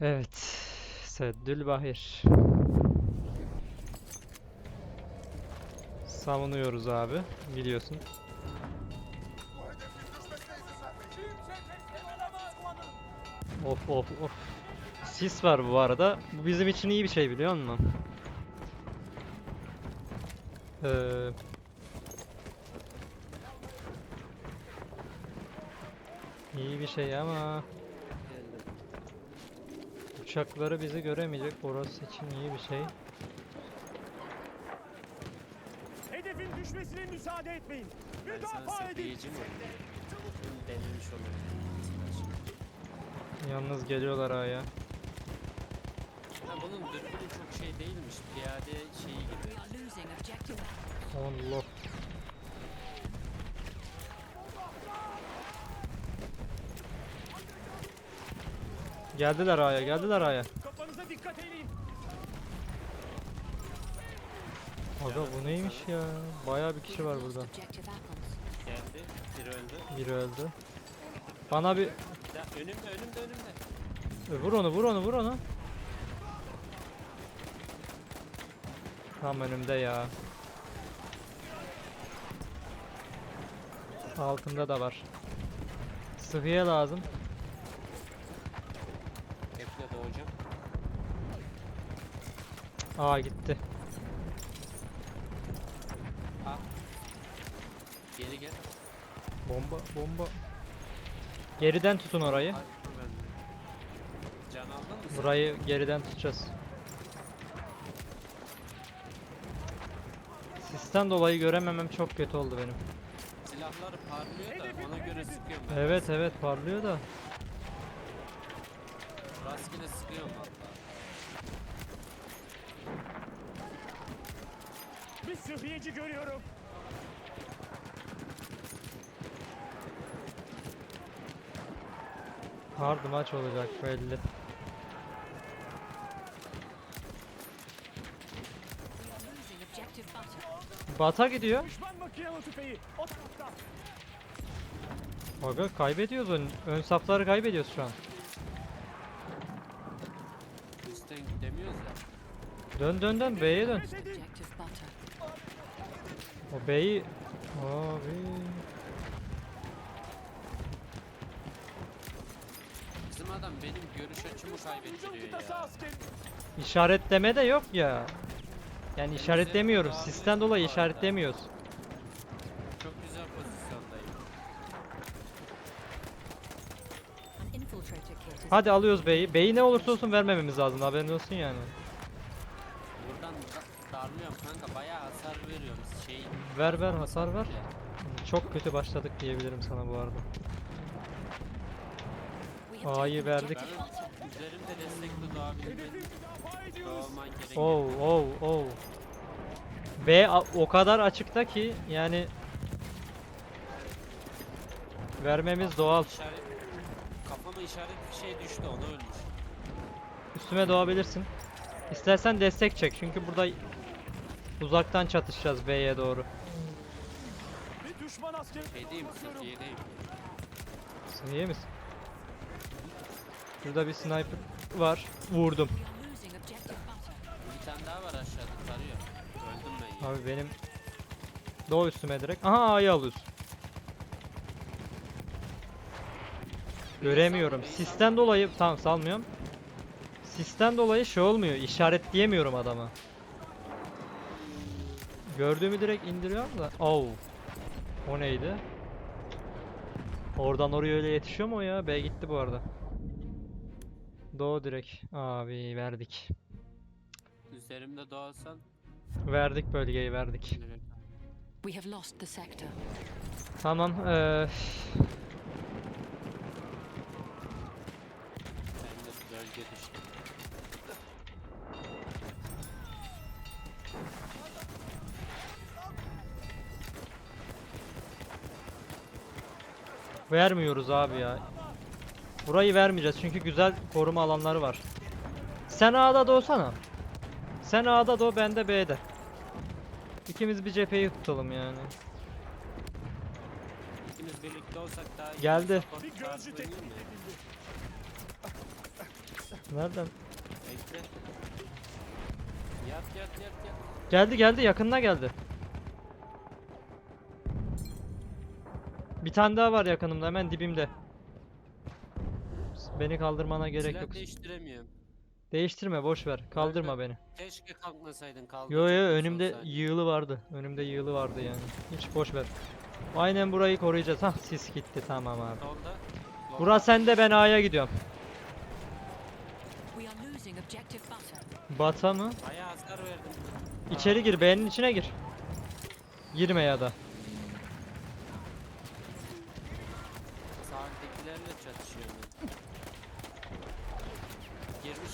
Evet. Seddül Bahir. Savunuyoruz abi. Biliyorsun. Of of of. Sis var bu arada. Bu bizim için iyi bir şey biliyor musun? Ee, iyi bir şey ama uçakları bizi göremeyecek. Orası için iyi bir şey. Hedefin düşmesine müsaade etmeyin. Müdafaa edin. denemiş olurum. Yalnız geliyorlar aya. Ha bunun dürbünü çok şey değilmiş. Piyade şeyi gibi. Allah. Geldiler aya, geldiler aya. Kafanıza dikkat edin. Aga bu neymiş ya? Bayağı bir kişi var burada. Geldi. Biri öldü. Biri öldü. Bana bir Ya önümde önümde önümde. E, vur onu, vur onu, vur onu. Tam önümde ya. Altında da var. Sıhhiye lazım. Bekle doğacağım. Aa gitti. Ha. Geri gel. Bomba, bomba. Geriden tutun orayı. Ay, dur ben de. Can aldın mı sen? Burayı geriden tutacağız. Sisten dolayı görememem çok kötü oldu benim. Silahları parlıyor da ona göre sıkıyorum ben. Evet evet parlıyor da. Rastgele sıkıyorum hatta. Bir sıhhiyeci görüyorum. Hard maç olacak belli. Bata gidiyor. Aga kaybediyoruz ön, ön safları kaybediyoruz şu an. Üstten gidemiyoruz ya. Dön dön dön B'ye dön. O B'yi... Abi... Bizim adam benim görüş açımı kaybettiriyor ya. İşaretleme de yok ya. Yani işaretlemiyoruz. abi Sisten dolayı bu arada. işaretlemiyoruz. Çok güzel pozisyondayım. An infiltrator kit is Hadi alıyoruz B'yi. B'yi ne olursa olsun vermememiz lazım. Haberin olsun yani. Buradan da- darlıyorum kanka bayağı hasar veriyorum. Şey, Ver ver hasar ver. Çok kötü başladık diyebilirim sana bu arada. A'yı verdik. Ben üzerimde destekli gerek. Oh oh oh. B o kadar açıkta ki yani vermemiz doğal. İşaret, kafama işaret bir şey düştü onu ölmüş. Üstüme doğabilirsin. İstersen destek çek çünkü burada uzaktan çatışacağız B'ye doğru. Düşman askeri. Şeydeyim Bakıyorum. Türkiye'deyim. İyi misin? Burada bir sniper var. Vurdum. Bir tane daha var aşağıda tarıyor. Öldüm ben ya. Abi benim Doğu üstüme direkt. Aha A'yı alıyorsun. Göremiyorum. Sisten dolayı tamam salmıyorum. Sisten dolayı şey olmuyor. işaretleyemiyorum adamı. Gördüğümü direkt indiriyorum da. Oh. O neydi? Oradan oraya öyle yetişiyor mu ya? B gitti bu arada. Doğu direkt. Abi verdik. Üzerimde doğalsan Verdik bölgeyi verdik. We have lost the sector. Tamam. eee Vermiyoruz abi ya. Burayı vermeyeceğiz çünkü güzel koruma alanları var. Sen A'da doğsana. Sen A'da doğ ben de B'de. İkimiz bir cepheyi tutalım yani. İkimiz birlikte olsak daha iyi. Geldi. Nereden? Bekle. Yat yat yat yat. Geldi geldi yakınına geldi. Bir tane daha var yakınımda hemen dibimde. Beni kaldırmana gerek Silah yok. değiştiremiyorum. Değiştirme boş ver. Kaldırma beni. Keşke kalkmasaydın Yo kaldıracak yo son önümde yığılı vardı. Önümde yığılı vardı yani. Hiç boş ver. Aynen burayı koruyacağız. Hah sis gitti tamam abi. Solda. Bura sende ben A'ya gidiyorum. Bata mı? Bayağı hasar verdim. İçeri gir B'nin içine gir. Girme ya da.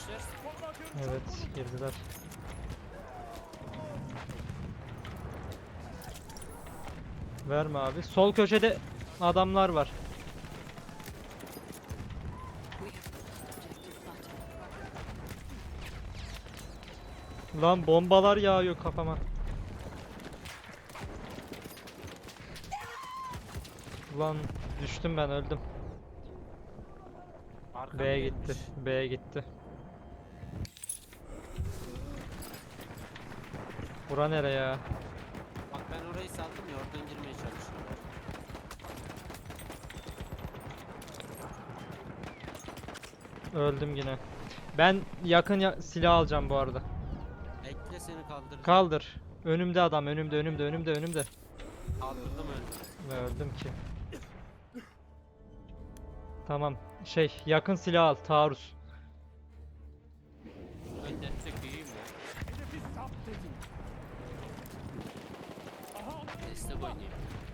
Atıyorum. Evet girdiler. Verme abi. Sol köşede adamlar var. Lan bombalar yağıyor kafama. Lan düştüm ben öldüm. B'ye gitti. B'ye gitti. Bura nere ya? Bak ben orayı saldım ya oradan girmeye çalışıyorum. Öldüm yine. Ben yakın ya silah alacağım bu arada. Bekle seni kaldıracağım. Kaldır. Önümde adam, önümde, önümde, önümde, önümde. Kaldırdım öldüm. Öldüm ki? Tamam. Şey, yakın silah al, taarruz. Destek büyüğüm ya. Hedefi sap dedim. Aha onlar Destek oynayayım.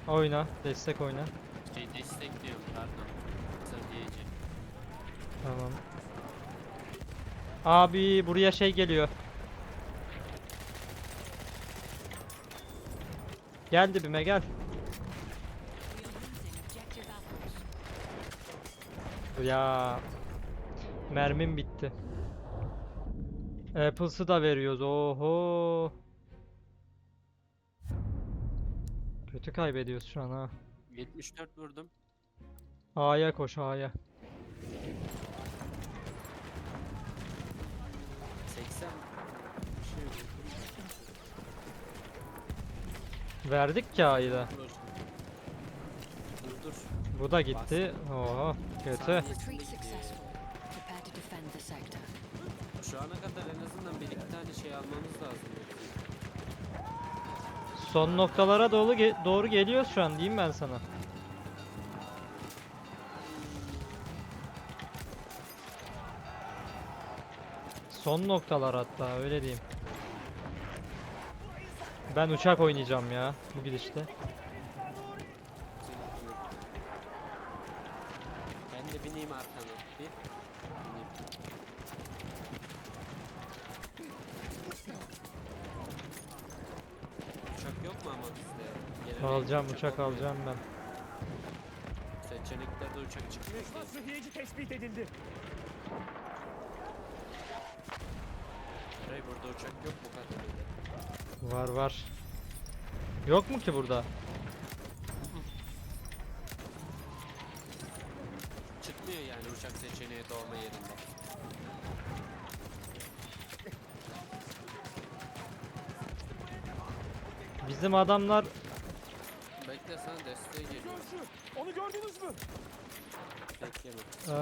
Oyna, destek oyna. Şey destek diyorum pardon. Diyecek. Tamam. Abi buraya şey geliyor. Gel dibime gel. Ya mermim bitti. Apples'ı da veriyoruz. Oho. Kötü kaybediyoruz şu an ha. 74 vurdum. A'ya koş A'ya. 80 bir şey vurdum. Verdik ki A'yı da. Dur. Dur dur. Bu da gitti. Oho kötü. Saniye. Retreat successful. Prepare to defend the sector. Şu ana kadar en azından bir iki tane şey almamız lazım. Son noktalara doğru ge- doğru geliyoruz şu an diyeyim ben sana. Son noktalar hatta öyle diyeyim. Ben uçak oynayacağım ya bu gidişte. Ben de bineyim arkana. Bir. Bineyim. Geleneği Alacağım uçak olmuyor. alacağım ben. Seçeneklerde uçak çıkmıyor ki. sıhhiyeci tespit edildi. Ray burada uçak yok bu kadar. Var var. Yok mu ki burada? Çıkmıyor yani uçak seçeneği doğma yerinde. Bizim adamlar Bekle sana desteğe geliyor. Görüşü. Onu gördünüz mü? Bekleme. eee,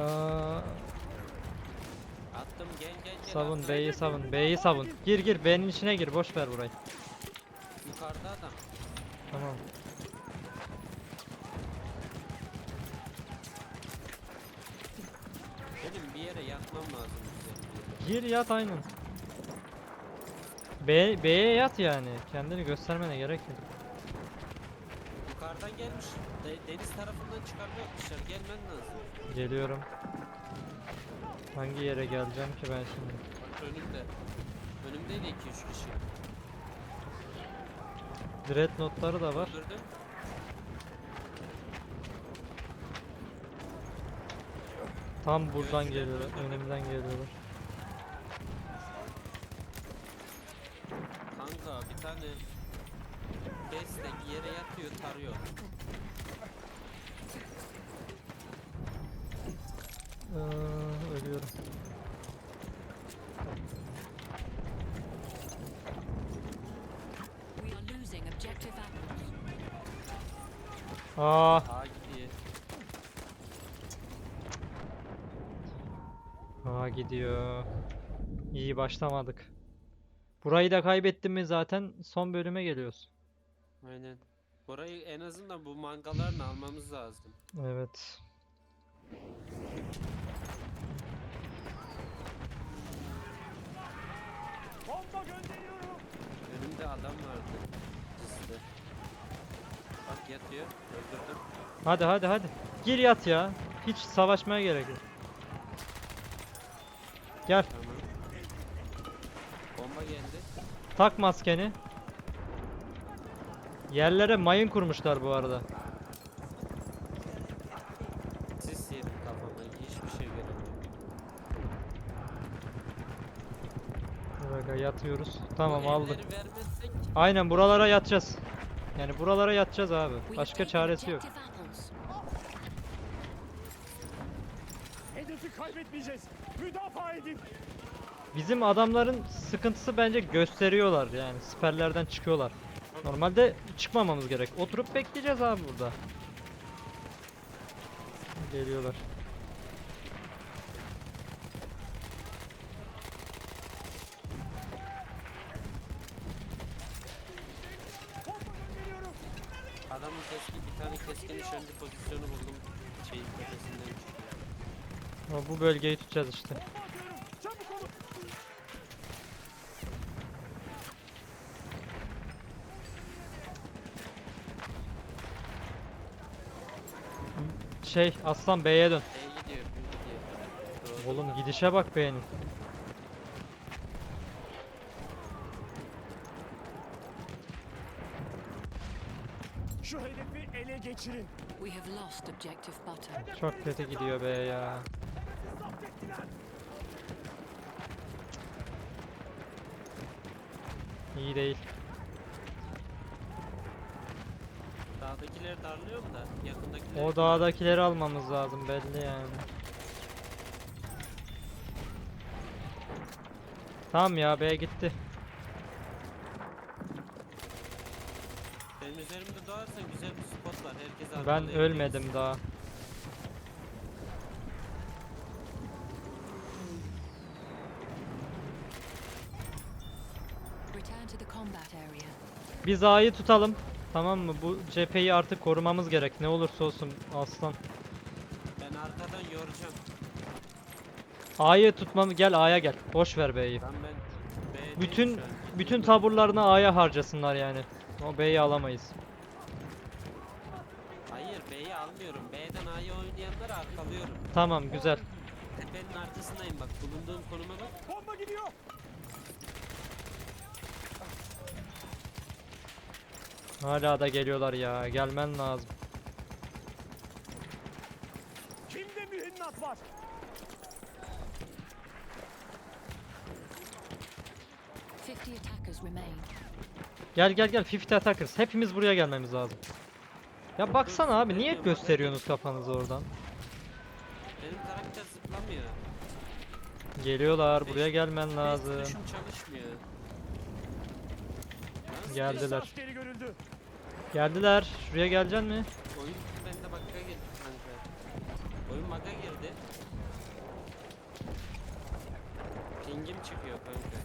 Attım gel gel gel. savun attım. B'yi savun B'yi savun. Gir gir B'nin içine gir boş ver burayı. Yukarıda adam. Tamam. Benim bir yere yatmam lazım güzel bir yere. Gir yat aynen. B B'ye yat yani. Kendini göstermene gerek yok. Yukarıdan gelmiş. De- deniz tarafından çıkarmayacakmışlar. Gelmen lazım. Geliyorum. Hangi yere geleceğim ki ben şimdi? Bak önümde. Önümdeydi 2-3 kişi. Dreadnought'ları da var. Öldürdüm. Tam buradan geliyorlar. Önümden geliyorlar. yere yatıyor tarıyor. Ee, ölüyorum. Aa. A gidiyor. İyi başlamadık. Burayı da kaybettim mi zaten son bölüme geliyoruz. Aynen. Burayı en azından bu mangalarını almamız lazım. Evet. Bomba gönderiyorum. Önümde adam vardı. Sisli. Bak yatıyor. Öldürdüm. Hadi hadi hadi. Gir yat ya. Hiç savaşmaya gerek yok. Gel Tamam. Bomba geldi. tak maskeni. Yerlere mayın kurmuşlar bu arada. Sis yedim kafama. Hiçbir şey göremiyorum. Burada yatıyoruz. Tamam Bu aldık. evleri vermezsek Aynen buralara yatacağız. Yani buralara yatacağız abi. Başka çaresi yok. objective apples. Hedefi kaybetmeyeceğiz. Müdafaa edin. Bizim adamların sıkıntısı bence gösteriyorlar yani siperlerden çıkıyorlar. Normalde çıkmamamız gerek. Oturup bekleyeceğiz abi burada. Geliyorlar. Adamın keskin bir tane keskin nişancı pozisyonu buldum. Şeyin tepesinden. Ama bu bölgeyi tutacağız işte. Şey Aslan B'ye dön. Gidiyor, B gidiyor. Doğru. Oğlum gidişe bak B'nin. Şu hedefi ele geçirin. We have lost objective butter. Çok kötü gidiyor B ya. İyi değil. Dağdakileri darlıyorum da yakındakileri... O dağdakileri almamız lazım belli yani. Tamam ya B gitti. Benim üzerimde doğarsan güzel bir spot var. Herkes Ben arkalayabiliriz. ölmedim daha. Biz A'yı tutalım. Tamam mı? Bu cepheyi artık korumamız gerek. Ne olursa olsun aslan. Ben arkadan yoracağım. A'yı tutmam gel A'ya gel. Boş ver B'yi. Ben ben B'deyim Bütün şu an. bütün taburlarını A'ya harcasınlar yani. O B'yi alamayız. Hayır B'yi almıyorum. B'den A'ya oynayanları arkalıyorum. Tamam güzel. Tepenin arkasındayım bak. Bulunduğum konuma bak. Bomba gidiyor. Hala da geliyorlar ya. Gelmen lazım. Kimde mühimmat var? Fifty attackers remain. Gel gel gel 50 attackers. Hepimiz buraya gelmemiz lazım. Ya baksana abi niye gösteriyorsunuz kafanızı oradan? Benim karakter zıplamıyor. Geliyorlar. Buraya gelmen lazım. tuşum çalışmıyor. Geldiler. Geldiler. Şuraya geleceksin mi? Oyun bende bug'a girdi kanka. Oyun bug'a girdi. Pingim çıkıyor kanka.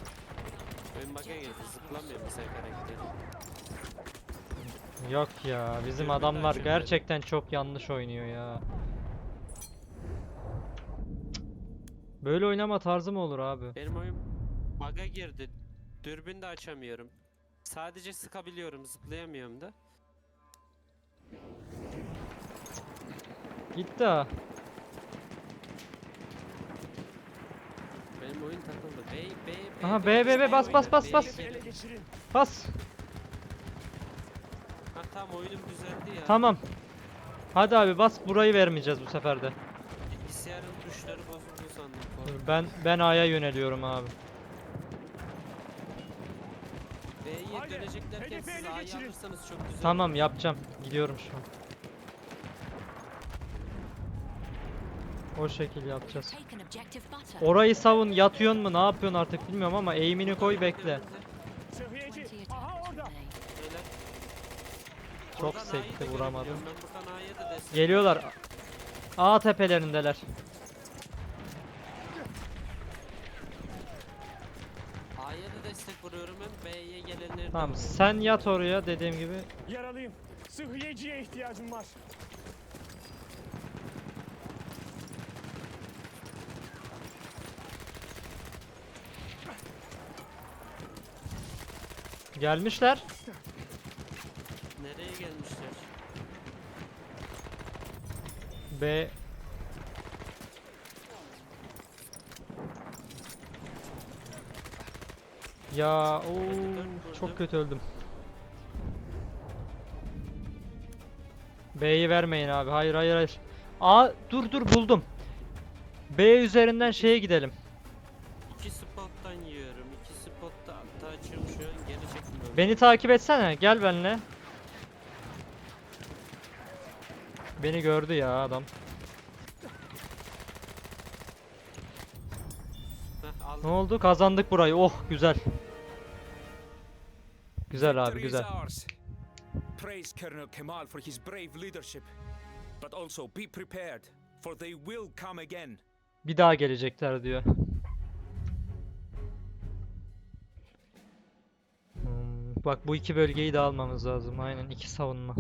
Oyun bug'a girdi. Zıplamıyor mesela karakterim. Yok ya. Bizim Dürbünü adamlar açıyorum ben. gerçekten çok yanlış oynuyor ya. Böyle oynama tarzı mı olur abi? Benim oyun bug'a girdi. Dürbün de açamıyorum. Sadece sıkabiliyorum, zıplayamıyorum da. Gitti ha. Benim oyun takıldı. B, B, B. Aha, B, B, B, bas, bas, bas, bas. Hedefi ele geçirin. Bas. Ha tamam oyunum düzeldi ya. Tamam. Hadi abi bas burayı vermeyeceğiz bu sefer de. Bilgisayarın tuşları bozuldu sandım. Ben ben A'ya yöneliyorum abi. B'ye Haydi, döneceklerken hedefi siz ele A'yı geçirin. alırsanız çok güzel Tamam yapacağım. Gidiyorum şu an. O şekil yapacağız. Taken objective butter. Orayı savun, yatıyorsun mu, ne yapıyorsun artık bilmiyorum ama eğimini koy bekle. Sıhhiyeci. 20 Aha attackers orada. remain. Beyler, Çok Buradan A'yı da sekti vuramadım. görebiliyorum. Ben buradan A'ya da destek Geliyorlar. A tepelerindeler. A'ya da destek vuruyorum hem B'ye gelenleri Tamam sen yat oraya dediğim gibi. Yaralıyım. Sıhhiyeciye ihtiyacım var. Gelmişler. Nereye gelmişler? B Ya o çok kötü öldüm. B'yi vermeyin abi. Hayır hayır hayır. A dur dur buldum. B üzerinden şeye gidelim. İki spottan yiyorum. İki spotta açıyorum şu an geri çekmiyorum. Beni takip etsene. Gel benimle. Beni gördü ya adam. Ne oldu? Kazandık burayı. Oh güzel. Güzel abi güzel. Praise Colonel Kemal for his brave leadership. But also be prepared, for they will come again. Bir daha gelecekler diyor. Hmm, bak bu iki bölgeyi de almamız lazım. Aynen iki savunma.